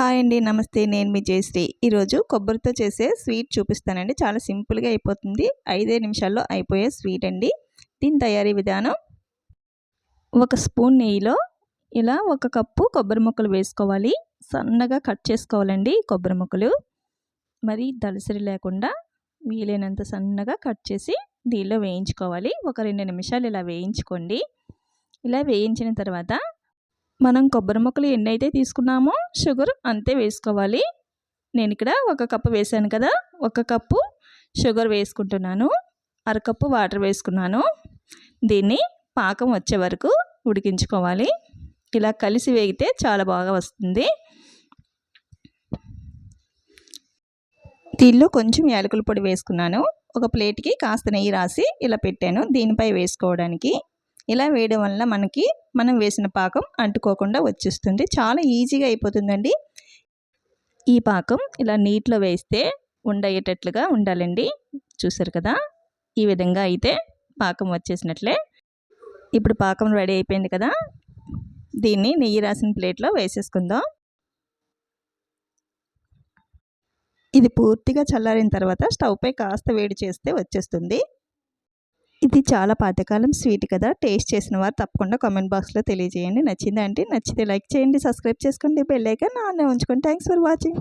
Hi అండి నమస్తే నేను మీ జయశ్రీ. ఈరోజు కొబ్బరితో చేసే స్వీట్ చూపిస్తానండి. చాలా సింపుల్గా అయిపోతుంది. ఐదే నిమిషాల్లో అయిపోయే స్వీట్ అండి. దీని తయారీ విధానం ఒక స్పూన్ నెయ్యిలో ఇలా ఒక కప్పు కొబ్బరి ముక్కలు వేసుకోవాలి. సన్నగా కట్ చేసుకోవాలండి కొబ్బరి ముక్కలు. మరి దలసరి లేకుండా వీలైనంత సన్నగా కట్ చేసి దీనిలో వేయించుకోవాలి. ఒక రెండు నిమిషాలు ఇలా వేయించుకోండి. ఇలా వేయించిన తర్వాత మనం కొబ్బరి ముక్కలు ఎన్నైతే తీసుకున్నామో షుగర్ అంతే వేసుకోవాలి. నేను ఇక్కడ ఒక కప్పు వేసాను కదా ఒక కప్పు షుగర్ వేసుకుంటున్నాను అరకప్పు వాటర్ వేసుకున్నాను. దీన్ని పాకం వచ్చే వరకు ఉడికించుకోవాలి. ఇలా కలిసి వేగితే చాలా బాగా వస్తుంది. దీనిలో కొంచెం యాలకుల పొడి వేసుకున్నాను. ఒక ప్లేట్కి కాస్త నెయ్యి రాసి ఇలా పెట్టాను. దీనిపై వేసుకోవడానికి ఇలా వేయడం వల్ల మనకి మనం వేసిన పాకం అంటుకోకుండా వచ్చేస్తుంది. చాలా ఈజీగా అయిపోతుందండి. ఈ పాకం ఇలా నీటిలో వేస్తే ఉండయ్యేటట్లుగా ఉండాలండి. చూసారు కదా? ఈ విధంగా అయితే పాకం వచ్చేసినట్లే. ఇప్పుడు పాకం రెడీ అయిపోయింది కదా? దీన్ని నెయ్యి రాసిన ప్లేట్లో వేసేసుకుందాం. ఇది పూర్తిగా చల్లారిన తర్వాత స్టవ్పై కాస్త వేడి చేస్తే వచ్చేస్తుంది. ఇది చాలా పాతకాలం స్వీట్ కదా టేస్ట్ చేసిన వారు తప్పకుండా కామెంట్ బాక్స్లో తెలియజేయండి. నచ్చిందా అంటే నచ్చితే లైక్ చేయండి సబ్స్క్రైబ్ చేసుకోండి బెల్ ఐకాన్ ఆన్లో ఉంచుకోండి థ్యాంక్స్ ఫర్ వాచింగ్